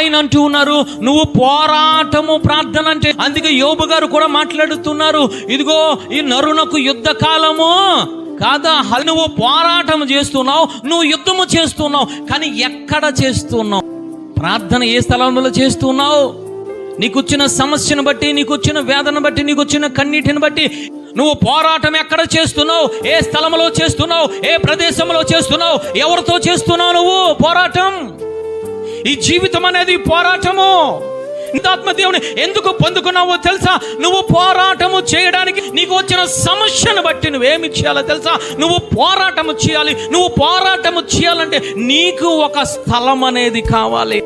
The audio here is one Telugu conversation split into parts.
ఆయన అంటూ ఉన్నారు నువ్వు పోరాటము ప్రార్థన అంటే అందుకే యోబు గారు కూడా మాట్లాడుతున్నారు ఇదిగో ఈ నరునకు యుద్ధ కాలము. కాదా? నువ్వు పోరాటం చేస్తున్నావు నువ్వు యుద్ధము చేస్తున్నావు కానీ ఎక్కడ చేస్తున్నావు? ప్రార్థన ఏ స్థలంలో చేస్తున్నావు? నీకు వచ్చిన సమస్యను బట్టి నీకు వచ్చిన వేదన బట్టి నీకు వచ్చిన కన్నీటిని బట్టి నువ్వు పోరాటం ఎక్కడ చేస్తున్నావు? ఏ స్థలంలో చేస్తున్నావు? ఏ ప్రదేశంలో చేస్తున్నావు? ఎవరితో చేస్తున్నావు నువ్వు? పోరాటం ఈ జీవితం అనేది పోరాటము. ఆత్మ దేవుని ఎందుకు పొందుకున్నావో తెలుసా? నువ్వు పోరాటము చేయడానికి నీకు వచ్చిన సమస్యను బట్టి నువ్వేమి చేయాలో తెలుసా? నువ్వు పోరాటము చేయాలి. నువ్వు పోరాటము చేయాలంటే నీకు ఒక స్థలం అనేది కావాలి.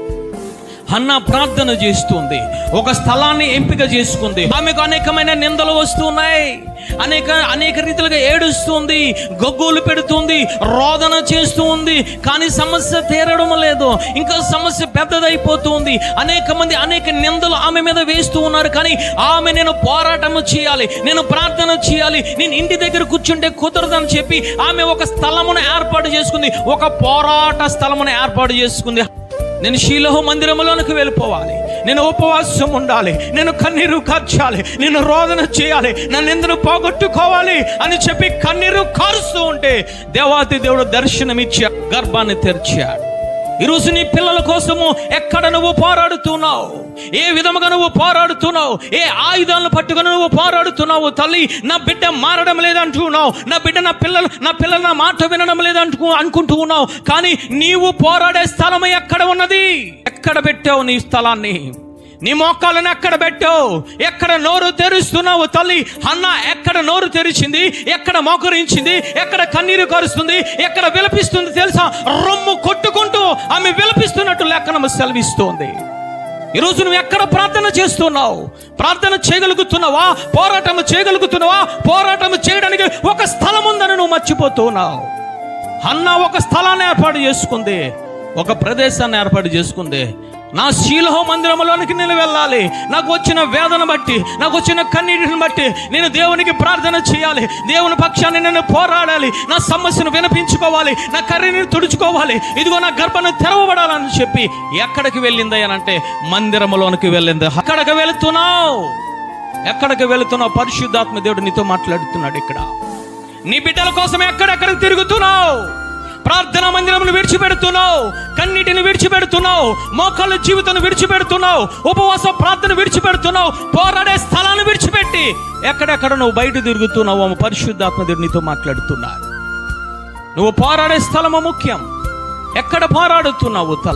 అన్న ప్రార్థన చేస్తుంది. ఒక స్థలాన్ని ఎంపిక చేసుకుంది. ఆమెకు అనేకమైన నిందలు వస్తున్నాయి అనేక అనేక రీతిలుగా ఏడుస్తుంది గొగ్గులు పెడుతుంది రోదన చేస్తూ ఉంది కానీ సమస్య తీరడం లేదు. ఇంకా సమస్య పెద్దదైపోతుంది. అనేక మంది అనేక నిందలు ఆమె మీద వేస్తూ ఉన్నారు కానీ ఆమె నేను పోరాటం చేయాలి నేను ప్రార్థన చేయాలి నేను ఇంటి దగ్గర కూర్చుంటే కుదరదని చెప్పి ఆమె ఒక స్థలమును ఏర్పాటు చేసుకుంది ఒక పోరాట స్థలమును ఏర్పాటు చేసుకుంది. నేను శీలహో మందిరంలోనికి వెళ్ళిపోవాలి. నేను ఉపవాసం ఉండాలి. నేను కన్నీరు కార్చాలి. నేను రోదన చేయాలి. నన్ను ఎందుకు పోగొట్టుకోవాలి అని చెప్పి కన్నీరు కారుస్తూ ఉంటే దేవాతి దేవుడు దర్శనమిచ్చా గర్భాన్ని తెరిచాడు. ఈరోజు నీ పిల్లల కోసము ఎక్కడ నువ్వు పోరాడుతున్నావు? ఏ విధముగా నువ్వు పోరాడుతున్నావు? ఏ ఆయుధాలను పట్టుకొని నువ్వు పోరాడుతున్నావు తల్లి? నా బిడ్డ మారడం లేదంటున్నావు. నా బిడ్డ నా పిల్లలు నా పిల్లలు నా మాట వినడం లేదంటు అనుకుంటూ ఉన్నావు కానీ నీవు పోరాడే స్థలం ఎక్కడ ఉన్నది? ఎక్కడ పెట్టావు నీ స్థలాన్ని? నీ మోకాలను ఎక్కడ పెట్టావు? ఎక్కడ నోరు తెరుస్తున్నావు తల్లి? అన్న ఎక్కడ నోరు తెరిచింది? ఎక్కడ మోకరించింది? ఎక్కడ కన్నీరు కరుస్తుంది? ఎక్కడ విలపిస్తుంది తెలుసా? రొమ్ము కొట్టుకుంటూ ఆమె విలపిస్తున్నట్టు లెక్కనము సెలవిస్తోంది. ఈరోజు నువ్వు ఎక్కడ ప్రార్థన చేస్తున్నావు? ప్రార్థన చేయగలుగుతున్నావా? పోరాటం చేయగలుగుతున్నావా? పోరాటం చేయడానికి ఒక స్థలం ఉందని నువ్వు మర్చిపోతున్నావు. అన్న ఒక స్థలాన్ని ఏర్పాటు చేసుకుంది. ఒక ప్రదేశాన్ని ఏర్పాటు చేసుకుంది. నా శీలహో మందిరంలోనికి నేను వెళ్ళాలి. నాకు వచ్చిన వేదన బట్టి నాకు వచ్చిన కన్నీటిని బట్టి నేను దేవునికి ప్రార్థన చేయాలి. దేవుని పక్షాన్ని నేను పోరాడాలి. నా సమస్యను వినిపించుకోవాలి. నా కర్రీని తుడుచుకోవాలి. ఇదిగో నా గర్భను తెరవబడాలని చెప్పి ఎక్కడికి వెళ్ళింది అని అంటే మందిరములోనికి వెళ్ళింది. అక్కడికి వెళుతున్నావు? ఎక్కడికి వెళుతున్నావు? పరిశుద్ధాత్మ దేవుడు నీతో మాట్లాడుతున్నాడు ఇక్కడ. నీ బిడ్డల కోసం ఎక్కడెక్కడ తిరుగుతున్నావు? ప్రార్థన మందిరమును విడిచిపెడుతున్నావు. కన్నిటిని విడిచిపెడుతున్నావు. మోకాళ్ళ జీవితాన్ని విడిచిపెడుతున్నావు. ఉపవాస ప్రార్థన విడిచిపెడుతున్నావు. పోరాడే స్థలాన్ని విడిచిపెట్టి ఎక్కడెక్కడ నువ్వు బయట తిరుగుతున్నావు పరిశుద్ధాత్మ దేవుడు నీతో మాట్లాడుతున్నాడు. నువ్వు పోరాడే స్థలము ముఖ్యం. ఎక్కడ పోరాడుతున్నావు? తల